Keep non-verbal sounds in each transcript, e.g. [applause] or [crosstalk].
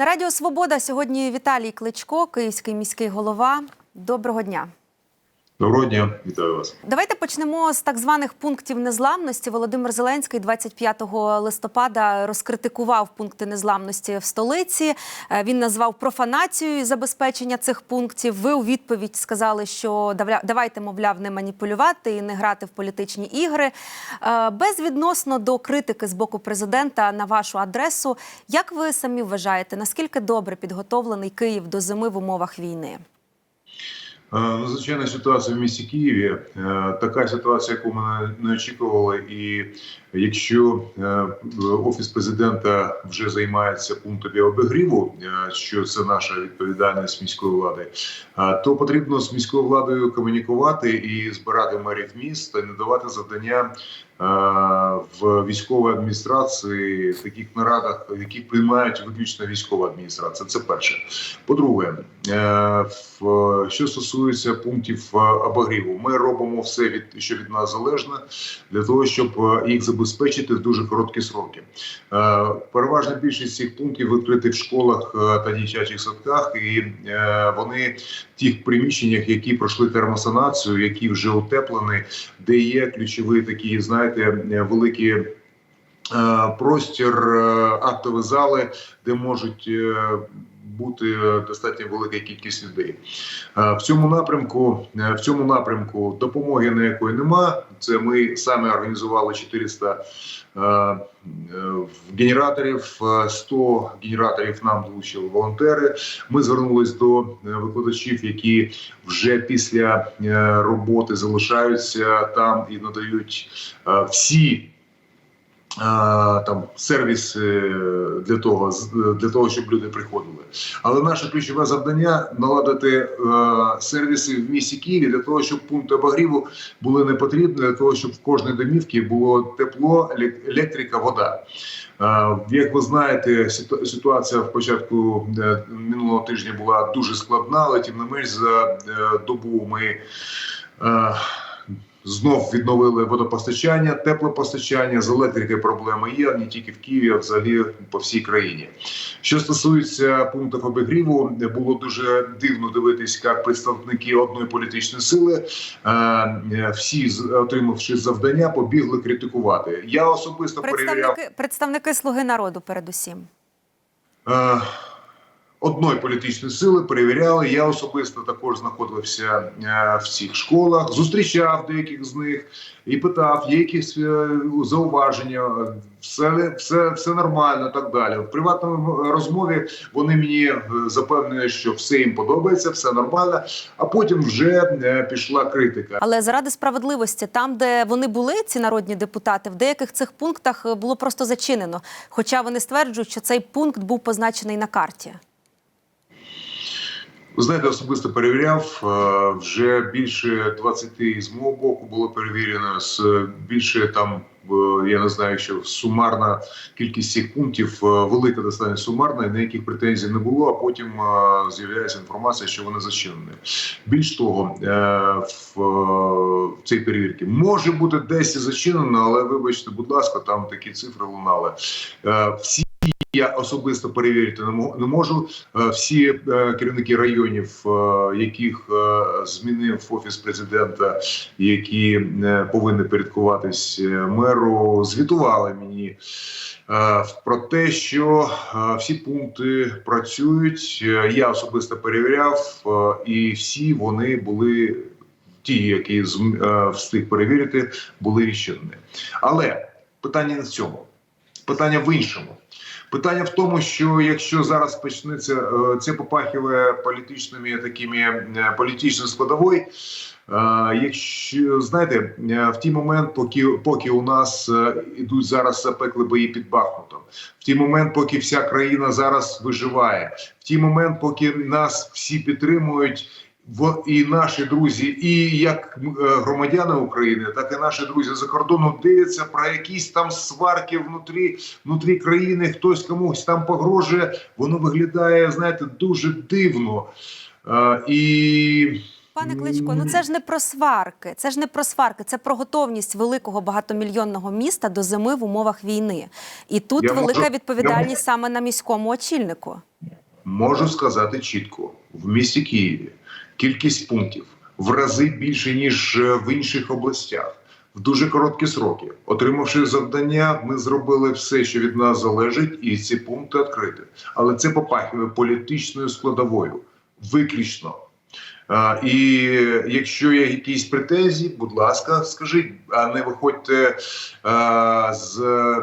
На Радіо Свобода сьогодні Віталій Кличко, київський міський голова. Доброго дня. Доброго дня, вітаю вас. Давайте почнемо з так званих пунктів незламності. Володимир Зеленський 25 листопада розкритикував пункти незламності в столиці. Е, Він назвав профанацією забезпечення цих пунктів. Ви у відповідь сказали, що давайте, мовляв, не маніпулювати і не грати в політичні ігри. Е, Безвідносно до критики з боку президента на вашу адресу, як ви самі вважаєте, наскільки добре підготовлений Київ до зими в умовах війни? Е, Надзвичайна ситуація в місті Києві. Е, Така ситуація, яку ми не очікували. І якщо е, офіс президента вже займається пунктами обігріву, е, що це наша відповідальність міської влади, е, то потрібно з міською владою комунікувати і збирати мерів міст та не давати завдання. В військовій адміністрації в таких нарадах, яких приймають виключно військова адміністрація, це перше. По-друге, що стосується пунктів обогріву, ми робимо все від що від нас залежно для того, щоб їх забезпечити в дуже короткі сроки. Е, Переважна більшість цих пунктів відкриті в школах е, та дитячих садках, і е, вони в тих приміщеннях, які пройшли термосанацію, які вже утеплені, де є ключові такі, знаєте, великі. Е, Простір, е, актові зали, де можуть е, бути достатньо велика кількість людей. В цьому напрямку, в цьому напрямку допомоги ніякої нема. Це ми самі організували 400 е, е, генераторів, е, 100 генераторів нам долучили волонтери. Ми звернулись до викладачів, які вже після роботи залишаються там і надають всі там сервіс е, для того, для того, щоб люди приходили. Але наше ключове завдання наладити е, сервіси в місті Києві для того, щоб пункти обогріву були не потрібні, для того, щоб в кожній домівці було тепло, елек- електрика, вода. Е, Як ви знаєте, ситуація в початку минулого тижня була дуже складна, але тим не менш за добу ми знов відновили водопостачання, теплопостачання, з електрикою проблеми є не тільки в Києві, а взагалі по всій країні. Що стосується пунктів обігріву, було дуже дивно дивитись, як представники одної політичної сили, е, е, всі отримавши завдання, побігли критикувати. Я особисто перевіряв. Представники, представники Слуги народу, передусім. Е, Одної політичної сили перевіряли. Я особисто також знаходився е, в цих школах, зустрічав деяких з них і питав, є якісь е, зауваження, все, все, все нормально, так далі. В приватному розмові вони мені е, запевнюють, що все їм подобається, все нормально. А потім вже е, пішла критика. Але заради справедливості, там, де вони були, ці народні депутати, в деяких цих пунктах е, було просто зачинено. Хоча вони стверджують, що цей пункт був позначений на карті. Ви знаєте, особисто перевіряв е, вже більше 20 з мого боку було перевірено з більше там. е, Я не знаю, що сумарна кількість цих пунктів е, велика достатньо сумарна, і ніяких претензій не було. А потім е, з'являється інформація, що вони зачинені. Більш того, е, в, е, цій перевірці може бути десь і зачинено, але вибачте, будь ласка, там такі цифри лунали. Е, Всі я особисто перевірити не мо- не можу. Е, Всі е, керівники районів, е, яких змінив офіс президента, які повинні порядкуватись меру, звітували мені про те, що всі пункти працюють. Я особисто перевіряв, і всі вони були. Ті, які встиг перевірити, були відчинені. Але питання не в цьому. Питання в іншому. Питання в тому, що якщо зараз почнеться е, це попахиває політичними такими е, політичною складовою. е, Якщо знаєте, в ті момент, поки поки у нас ідуть зараз запекли бої під Бахмутом, в ті момент, поки вся країна зараз виживає, в ті момент, поки нас всі підтримують, в- і наші друзі, і як е, громадяни України, так і наші друзі за кордоном дивляться про якісь там сварки внутрі, внутрі країни, хтось комусь там погрожує. Воно виглядає, знаєте, дуже дивно. Е, І Пане Кличко, ну це ж не про сварки. Це ж не про сварки, це про готовність великого багатомільйонного міста до зими в умовах війни. І тут Я велика можу- відповідальність я- саме на міському очільнику. Можу сказати чітко: в місті Києві кількість пунктів в рази більше ніж е, в інших областях. В дуже короткі сроки, отримавши завдання, ми зробили все, що від нас залежить, і ці пункти відкрити. Але це попахує політичною складовою, виключно. І якщо є якісь претензії, будь ласка, скажіть, а не виходьте з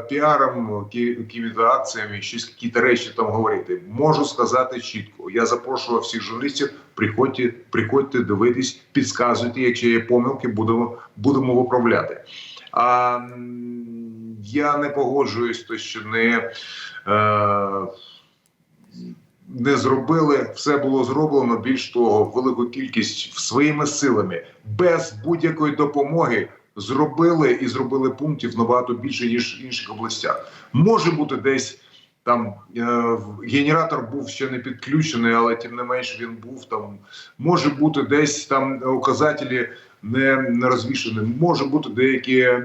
піаром, ки- якими-то акціями, щось якісь речі там говорити. Можу сказати чітко. Я запрошував всіх журналістів. Приходьте, приходьте дивитись, підказуйте. Якщо є помилки, будемо будемо виправляти. А я не погоджуюсь, то що не. Е, не зробили, все було зроблено. Більш того, велику кількість своїми силами без будь-якої допомоги зробили і зробили пунктів набагато більше ніж в інших областях. Може бути десь там е, генератор був ще не підключений, але тим не менш він був там. Може бути десь там указателі не, не розвішені. Може бути деякі е,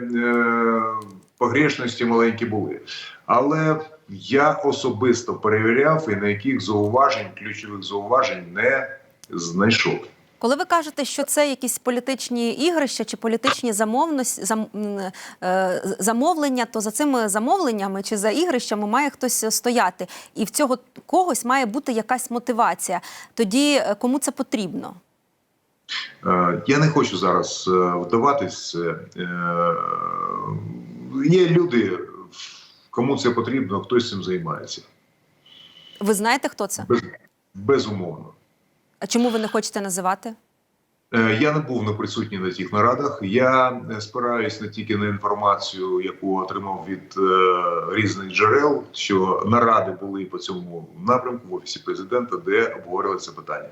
погрешності маленькі були. Але я особисто перевіряв і на яких зауважень, ключових зауважень не знайшов. Коли ви кажете, що це якісь політичні ігрища чи політичні замовності, зам, е, замовлення, то за цими замовленнями чи за ігрищами має хтось стояти. І в цього когось має бути якась мотивація. Тоді е, кому це потрібно? Е, Я не хочу зараз е, вдаватись. Е, Є люди, кому це потрібно, хтось цим займається. Ви знаєте, хто це? Без, безумовно. А чому ви не хочете називати? Е, Я не був на присутній на тих нарадах. Я е, спираюсь не тільки на інформацію, яку отримав від е, різних джерел, що наради були по цьому напрямку в офісі президента, де обговорювали це питання.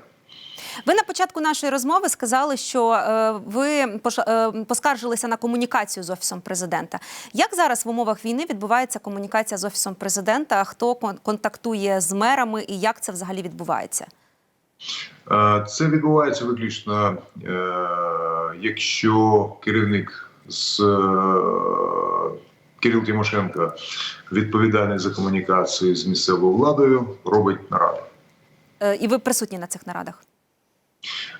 Ви на початку нашої розмови сказали, що е, ви е, поскаржилися на комунікацію з офісом президента. Як зараз в умовах війни відбувається комунікація з офісом президента? Хто контактує з мерами і як це взагалі відбувається? Е, Це відбувається виключно, якщо керівник з Кирил Тимошенко відповідальний за комунікацію з місцевою владою, робить наради. І ви присутні на цих нарадах?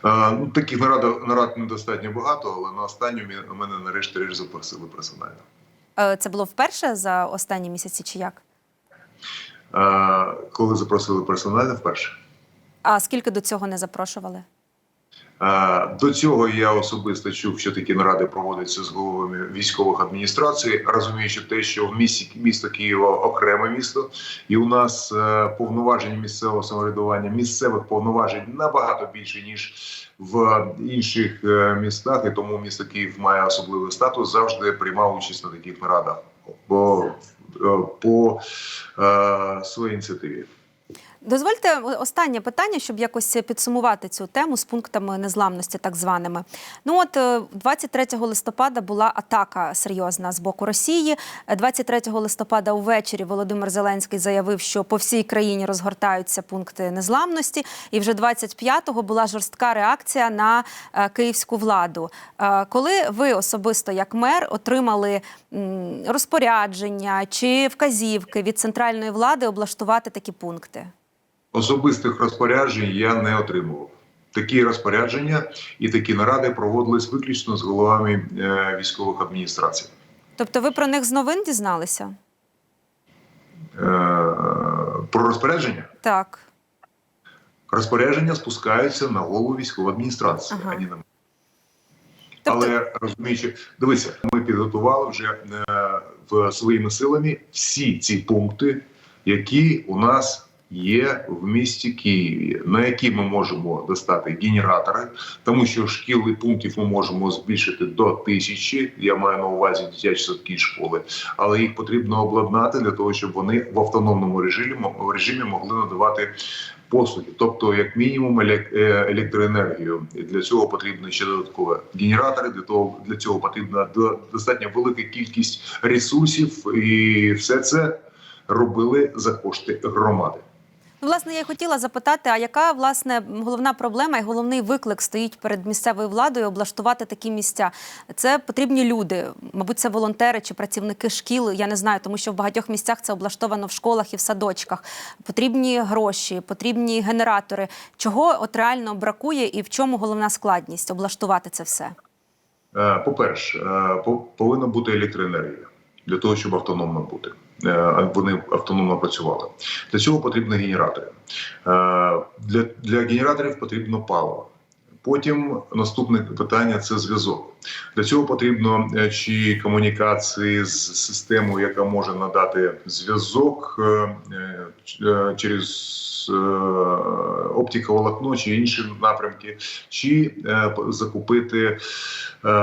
Е, Ну, таких нарад, нарад недостатньо багато, але на останню мене нарешті річ запросили персонально. Е, Це було вперше за останні місяці чи як? Е, Коли запросили персонально вперше. А скільки до цього не запрошували? Е, До цього я особисто чув, що такі наради проводяться з головами військових адміністрацій, розуміючи те, що в місті місто Києва окреме місто, і у нас е, повноваження місцевого самоврядування, місцевих повноважень набагато більше ніж в інших е, містах, і тому місто Київ має особливий статус. Завжди приймав участь на таких нарадах по, по своїй ініціативі. Дозвольте останнє питання, щоб якось підсумувати цю тему з пунктами незламності, так званими. Ну от е, 23 листопада була атака серйозна з боку Росії. Е, 23 листопада увечері Володимир Зеленський заявив, що по всій країні розгортаються пункти незламності. І вже 25-го була жорстка реакція на е, київську владу. Е, Коли ви особисто, як мер, отримали розпорядження чи вказівки від центральної влади облаштувати такі пункти? Особистих розпоряджень я не отримував. Такі розпорядження і такі наради проводились виключно з головами е, військових адміністрацій. Тобто ви про них з новин дізналися? Е, про розпорядження Так. розпорядження спускаються на голову військової адміністрації, Ага. а не на мене. Тобто, Але розуміючи, дивися, ми підготували вже е, в своїми силами всі ці пункти, які у нас є в місті Києві, на які ми можемо достати генератори, тому що шкіл і пунктів ми можемо збільшити до тисячі. Я маю на увазі дитячі садки і школи, але їх потрібно обладнати для того, щоб вони в автономному режимі режимі могли надавати. Послуги, тобто, як мінімум, е, електроенергію. І для цього потрібно ще додаткові генератори. Для того для цього потрібна до- достатньо велика кількість ресурсів, і все це робили за кошти громади. Власне, я й хотіла запитати, а яка власне головна проблема і головний виклик стоїть перед місцевою владою облаштувати такі місця? Це потрібні люди, мабуть, це волонтери чи працівники шкіл. Я не знаю, тому що в багатьох місцях це облаштовано в школах і в садочках. Потрібні гроші, потрібні генератори. Чого от реально бракує, і в чому головна складність облаштувати це все? Е, е, повинна бути електроенергія для того, щоб автономно бути. Е, Вони автономно працювали. Для цього потрібні генератори. Е, Для, для генераторів потрібно паливо. Потім наступне питання це зв'язок. Для цього потрібно е, чи комунікації з системою, яка може надати зв'язок через оптиковолокно чи інші напрямки, чи закупити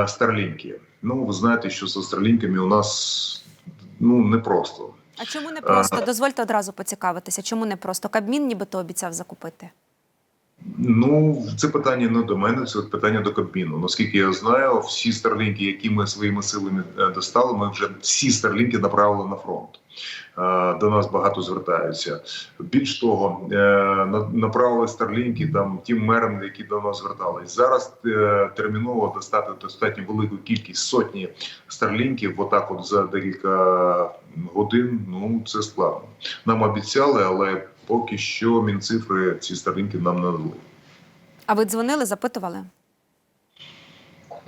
старлінки. Ну, ви знаєте, що з старлінками у нас ну непросто. А чому не просто? Дозвольте одразу поцікавитися. Чому не просто? Кабмін нібито обіцяв закупити. Ну, це питання не до мене, це питання до Кабміну. Наскільки я знаю, всі старлінки, які ми своїми силами е, достали, ми вже всі старлінки направили на фронт. Е, До нас багато звертаються. Більш того, е, направили старлінки там тим мерам, які до нас звертались. Зараз терміново достати достатньо велику кількість сотні старлінків, отак, от за декілька годин. Ну це складно. Нам обіцяли, але поки що мінцифри ці старлінки нам надали. А ви дзвонили, запитували?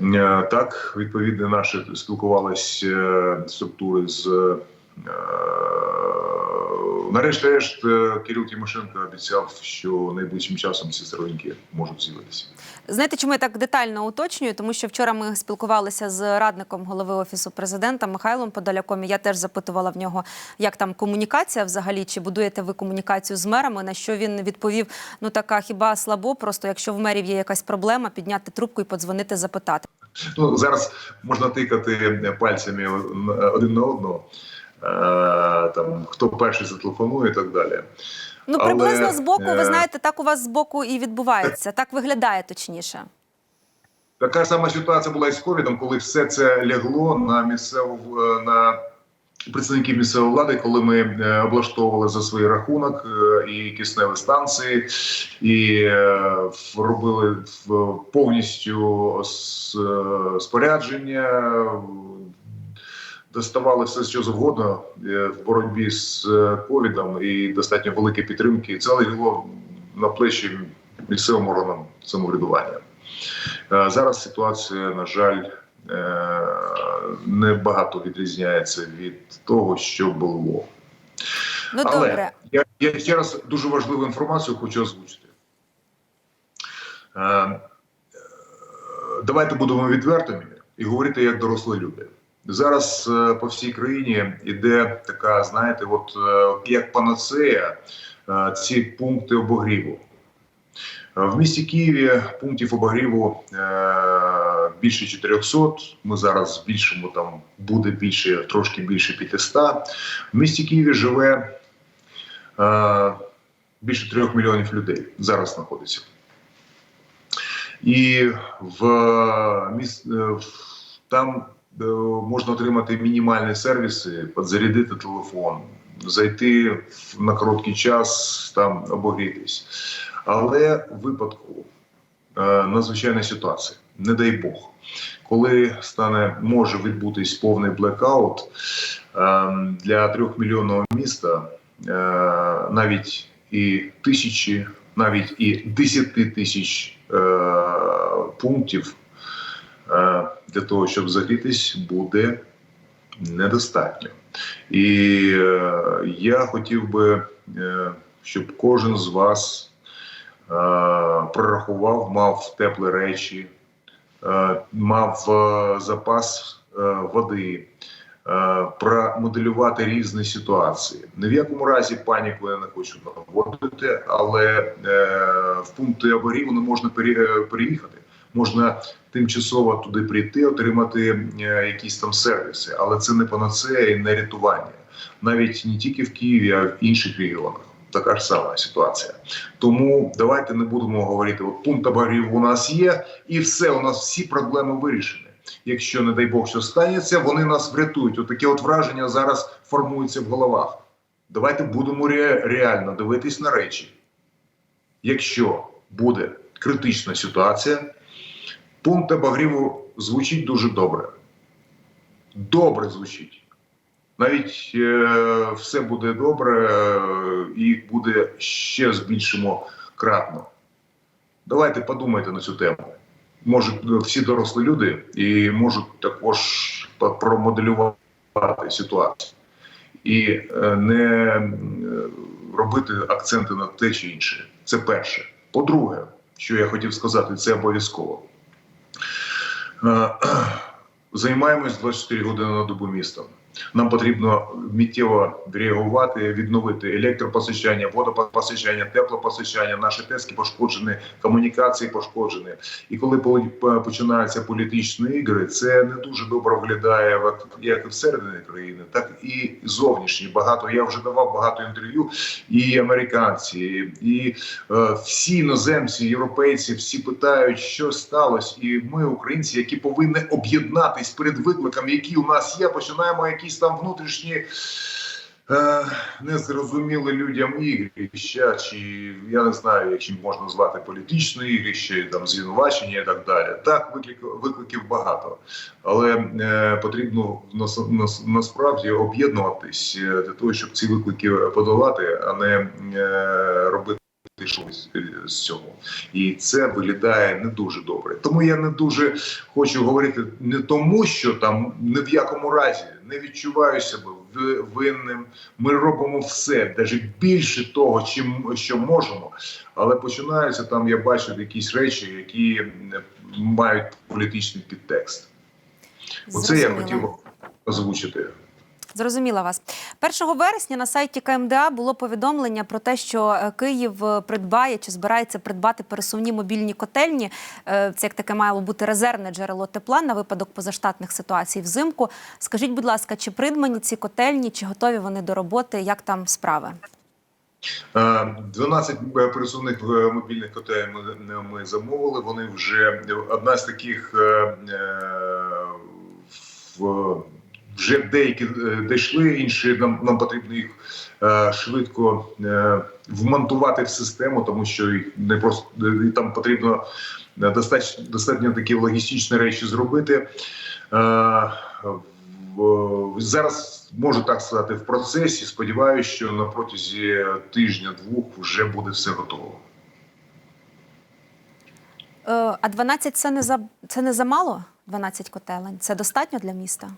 Е, Так, відповідно, наші спілкувалися е, структури з. Нарешті-решт е, Кирил Тимошенко обіцяв, що найближчим часом ці старлінки можуть з'явитися. Знаєте, чому я так детально уточнюю? Тому що вчора ми спілкувалися з радником голови офісу президента Михайлом Подоляком. і Я теж запитувала в нього, як там комунікація взагалі, чи будуєте ви комунікацію з мерами? На що він відповів: ну така хіба слабо, просто якщо в мерів є якась проблема, підняти трубку і подзвонити, запитати. Ну зараз можна тикати пальцями один на одного. Е, Там хто перший зателефонує і так далі. Ну Але, приблизно з боку, ви е, знаєте, так у вас з боку і відбувається, так виглядає точніше. Така сама ситуація була і з ковідом, коли все це лягло на місцеву е, на представників місцевої влади, коли ми облаштовували за свій рахунок і кисневі станції, і робили повністю спорядження. Доставали все, що завгодно е, в боротьбі з е, ковідом і достатньо великі підтримки. Це легло на плечі місцевим органам самоврядування. Е, Зараз ситуація, на жаль, небагато відрізняється від того, що було. Ну Але добре, я, я ще раз дуже важливу інформацію хочу озвучити. Давайте будемо відвертими і говорити як дорослі люди. Зараз е, по всій країні іде така, знаєте, от е, як панацея е, ці пункти обогріву. В місті Києві пунктів обогріву більше 400. Ми зараз збільшимо там буде більше, трошки більше 500. В місті Києві живе більше трьох мільйонів людей зараз знаходиться. І в міс... там можна отримати мінімальні сервіси, підзарядити телефон, зайти на короткий час, там обогрітись. Але в випадку е, надзвичайної ситуації, не дай Бог, коли стане може відбутись повний блекаут е, для трьохмільйонного міста, е, навіть і тисячі, навіть і десяти тисяч е, пунктів е, для того, щоб загрітись, буде недостатньо. І е, я хотів би, е, щоб кожен з вас е, прорахував, мав теплі речі, е, мав е, запас е, води, е, промоделювати різні ситуації. Ні в якому разі паніку я не хочу наводити, але е, в пункти оборіву не можна е, переїхати. Можна тимчасово туди прийти, отримати е, якісь там сервіси, але це не панацея і не рятування. Навіть не тільки в Києві, а й в інших регіонах. Така ж сама ситуація. Тому давайте не будемо говорити, от пункт обогріву у нас є, і все, у нас всі проблеми вирішені. Якщо, не дай Бог, що станеться, вони нас врятують. От таке от враження зараз формується в головах. Давайте будемо ре- реально дивитись на речі. Якщо буде критична ситуація, пункт обогріву звучить дуже добре. Добре звучить. Навіть е, все буде добре е, і буде ще збільшимо кратно. Давайте подумайте на цю тему. Може, всі дорослі люди і можуть також промоделювати ситуацію і е, не е, робити акценти на те чи інше. Це перше. По-друге, що я хотів сказати, це обов'язково. Е, [clears throat] Займаємось 24 години на добу містом. Нам потрібно миттєво реагувати, відновити електропостачання, водопостачання, теплопостачання. Наші тески пошкоджені, комунікації пошкоджені. І коли починаються політичні ігри, це не дуже добре виглядає як всередині країни, так і зовнішні. Багато я вже давав багато інтерв'ю, і американці, і е, всі іноземці, європейці, всі питають, що сталося, і ми, українці, які повинні об'єднатись перед викликами, які у нас є, починаємо якісь там внутрішні. е, Незрозуміли людям ігрища, чи я не знаю, як їм можна назвати політичні ігрища, там звинувачення і так далі. Так, виклик, викликів багато, але е, потрібно нас, нас, насправді об'єднуватись е, для того, щоб ці виклики подолати, а не е, робити щось е, з цього. І це виглядає не дуже добре. Тому я не дуже хочу говорити не тому, що там ні в якому разі не відчуваю себе винним. Ми робимо все, навіть більше того, чим що можемо. Але починаються там, я бачу якісь речі, які мають політичний підтекст. Оце я хотів озвучити. Зрозуміла вас 1 вересня на сайті КМДА було повідомлення про те, що е, Київ е, придбає чи збирається придбати пересувні мобільні котельні. Е, Це як таке мало бути резервне джерело тепла на випадок позаштатних ситуацій взимку. Скажіть, будь ласка, чи придбані ці котельні, чи готові вони до роботи? Як там справи? Е, 12 пересувних мобільних котелів ми, ми замовили. Вони вже одна з таких в, вже деякі е, дійшли, інші нам, нам потрібно їх е, швидко е, вмонтувати в систему, тому що їх не просто е, там потрібно е, достатньо, достатньо такі логістичні речі зробити. Е, в- зараз можу так сказати в процесі. Сподіваюся, що на протязі тижня-двох вже буде все готово. А 12 це не за це не замало? 12 котелень. Це достатньо для міста?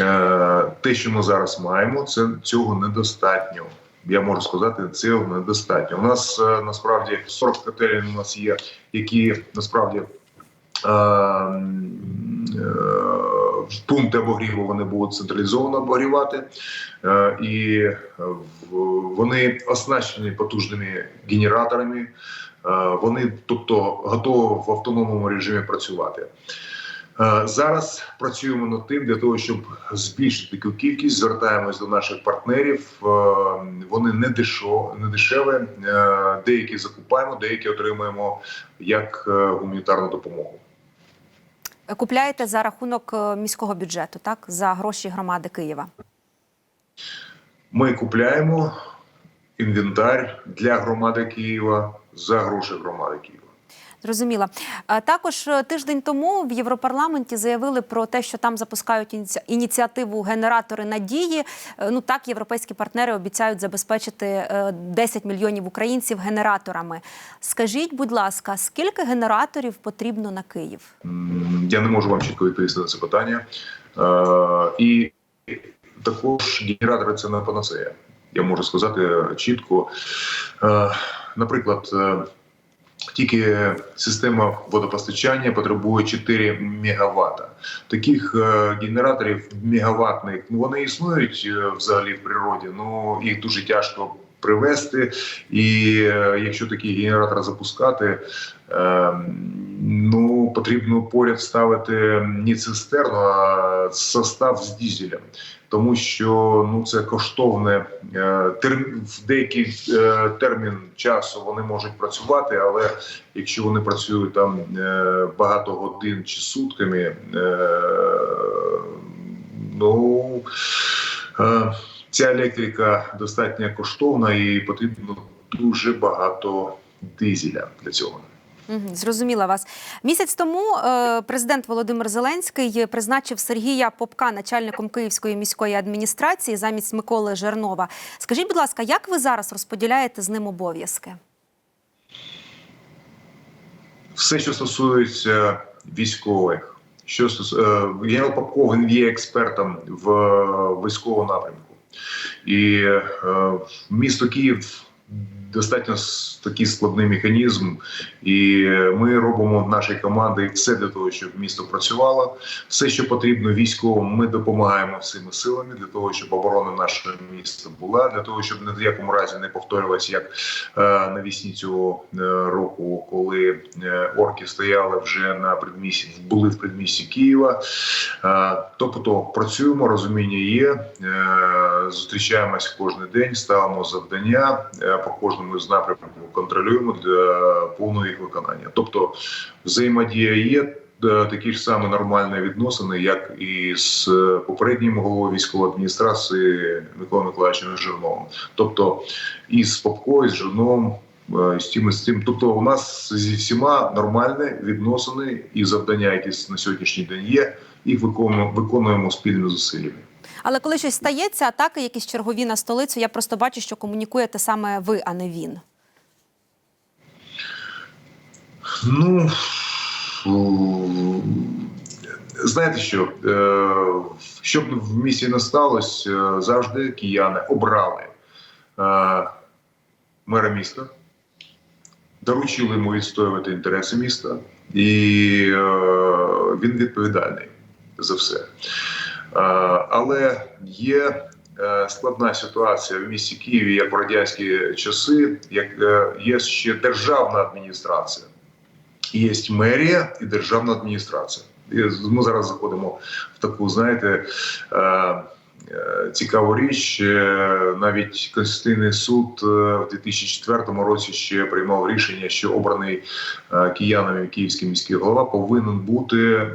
Е, Те, що ми зараз маємо, це цього недостатньо. Я можу сказати, цього недостатньо. У нас е, насправді 40 котелень у нас є, які насправді е, е, пункти обогріву вони будуть централізовано обогрівати, е, і вони оснащені потужними генераторами. Е, Вони, тобто, готові в автономному режимі працювати. Е, Зараз працюємо над тим для того, щоб збільшити таку кількість. Звертаємось до наших партнерів. Е, Вони не дешо, не дешеві. Е, Деякі закупаємо, деякі отримуємо як е, гуманітарну допомогу. Купляєте за рахунок міського бюджету, так? За гроші громади Києва. Ми купляємо інвентар для громади Києва за гроші громади Києва. Зрозуміла. Також е, тиждень тому в Європарламенті заявили про те, що там запускають ініціативу генератори надії. Е, Ну так, європейські партнери обіцяють забезпечити е, 10 мільйонів українців генераторами. Скажіть, будь ласка, скільки генераторів потрібно на Київ? Я не можу вам чітко відповісти на це питання. Е, І також генератори це не панацея. Я можу сказати чітко. Е, Наприклад, е, тільки система водопостачання потребує 4 мегаватта. Таких е, генераторів мегаваттних ну вони існують е, взагалі в природі. Ну їх дуже тяжко привести. І е, якщо такий генератор запускати, е, ну потрібно поряд ставити не цистерну, а состав з дізелем. Тому що ну це коштовне е, терм, в деякий термін часу вони можуть працювати, але якщо вони працюють там багато годин чи сутками, ну ця електрика достатньо коштовна і потрібно дуже багато дизеля для цього. Зрозуміла вас. Місяць тому е, президент Володимир Зеленський призначив Сергія Попка начальником Київської міської адміністрації замість Миколи Жернова. Скажіть, будь ласка, як ви зараз розподіляєте з ним обов'язки? Все, що стосується військових, що стос... е, Генерал Попков він є експертом в військовому напрямку, і е, місто Київ достатньо такий складний механізм, і ми робимо в нашій команді все для того, щоб місто працювало. Все, що потрібно військовим, ми допомагаємо всіми силами для того, щоб оборона нашого міста була, для того, щоб ні в якому разі не повторювалося, як е, навесні цього е, року, коли е, орки стояли вже на предмісті, були в предмісті Києва. Е, Тобто працюємо, розуміння є, е, зустрічаємось кожен день, ставимо завдання е, по кожному з напрямків, контролюємо для повного їх виконання. Тобто взаємодія є. е, Такі ж самі нормальні відносини, як і з попереднім головою військової адміністрації Миколою Миколаївичем Жирновим. Тобто і з Попко, і з Жирновим, е, з тим, і з тим. Тобто, у нас зі всіма нормальні відносини і завдання, які на сьогоднішній день є, їх виконуємо, виконуємо спільними зусиллями. Але коли щось стається, атаки якісь чергові на столицю, я просто бачу, що комунікуєте саме ви, а не він. Ну знаєте що, е, щоб в місті не сталося, е, завжди кияни обрали е, мера міста, доручили йому відстоювати інтереси міста, і він відповідальний за все. Е, Але є е, складна ситуація в місті Києві, як в радянські часи, як е, є ще державна адміністрація, є мерія і державна адміністрація. Ми зараз заходимо в таку, знаєте. Е, Цікаву річ, Е, навіть Конституційний суд е, в 2004 році ще приймав рішення, що обраний киянами київський міський голова повинен бути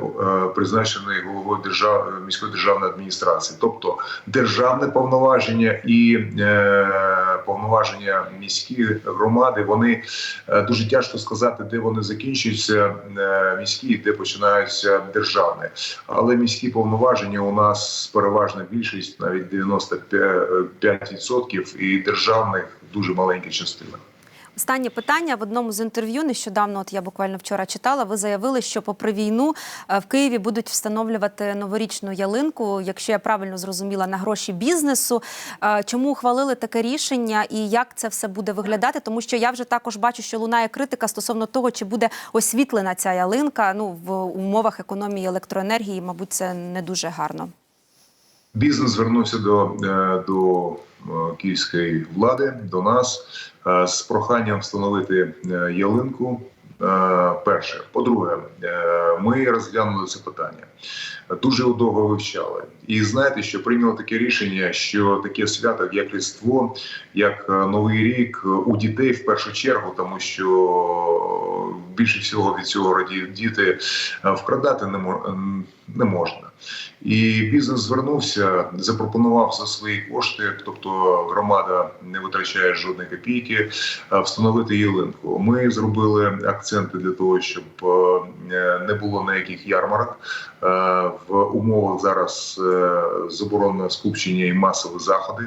призначений головою держав... міської державної адміністрації, тобто державне повноваження і повноваження міські громади. Вони е, дуже тяжко сказати, де вони закінчуються е, міські, де починаються державні. Але міські повноваження у нас переважна більшість, навіть 95%, і державних дуже маленька частина. Останнє питання в одному з інтерв'ю нещодавно, от я буквально вчора читала. Ви заявили, що попри війну е, в Києві будуть встановлювати новорічну ялинку, якщо я правильно зрозуміла, на гроші бізнесу. Е, Чому ухвалили таке рішення і як це все буде виглядати? Тому що я вже також бачу, що лунає критика стосовно того, чи буде освітлена ця ялинка. Ну в умовах економії електроенергії, мабуть, це не дуже гарно. Бізнес звернувся до, е, до київської влади, до нас з проханням встановити е, ялинку. Е, Перше, по-друге, е, ми розглянули це питання. Дуже довго вивчали. І знаєте, що прийняли таке рішення, що таке свято, як Різдво, як е, Новий рік е, у дітей в першу чергу, тому що більше всього від цього радіють діти, е, вкрадати не мо- не можна. І бізнес звернувся, запропонував за свої кошти, тобто громада не витрачає жодної копійки, е, встановити ялинку. Ми зробили акценти для того, щоб е, не було ніяких ярмарок Е, в умовах зараз е, заборонене скупчення і масові заходи.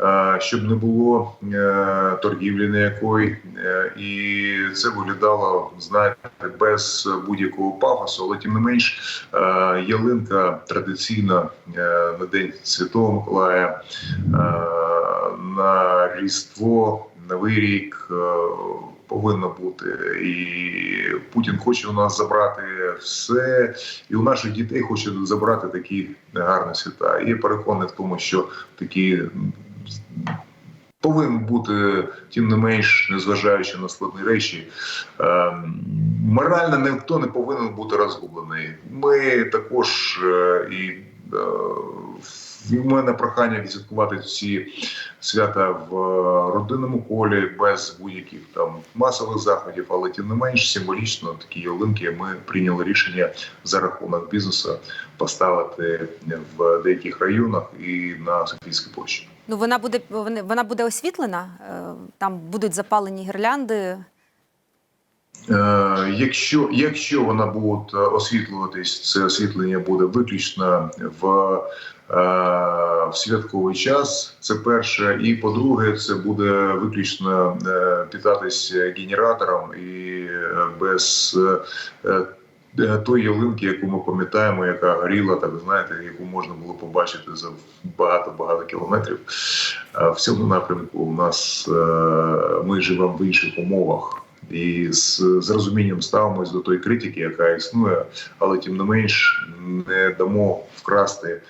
Е, Щоб не було е, торгівлі ніякої, Е, і це виглядало, знаєте, без будь-якого пафосу, але тим не менш ялинка традиційна е, на День Святого Миколая, на Різдво, Новий рік повинна бути. І Путін хоче у нас забрати все, і у наших дітей хоче забрати такі гарні свята. І я переконаний в тому, що такі. Повинен бути тим не менш, незважаючи на складні речі, е, морально ніхто не повинен бути розгублений. Ми також е, і е, в мене прохання відсвяткувати ці свята в е, родинному колі без будь-яких там масових заходів, але тим не менш символічно такі ялинки ми прийняли рішення за рахунок бізнесу поставити в деяких районах і на Софійській площі. Ну вона буде вона буде освітлена. е, Там будуть запалені гірлянди. Е, Якщо, якщо вона буде освітлюватись, це освітлення буде виключно в, е, в святковий час. Це перше. І по-друге, це буде виключно е, питатись генератором і е, без е, е, тої ялинки, яку ми пам'ятаємо, яка горіла, так знаєте, яку можна було побачити за багато-багато кілометрів. Е, В цьому напрямку у нас е, ми живемо в інших умовах і з, з розумінням ставимось до тої критики, яка існує, але тим не менш не дамо вкрасти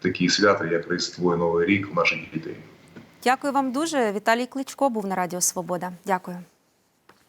такі свята, як Різдво і Новий рік у наших дітей. Дякую вам дуже. Віталій Кличко був на Радіо Свобода. Дякую.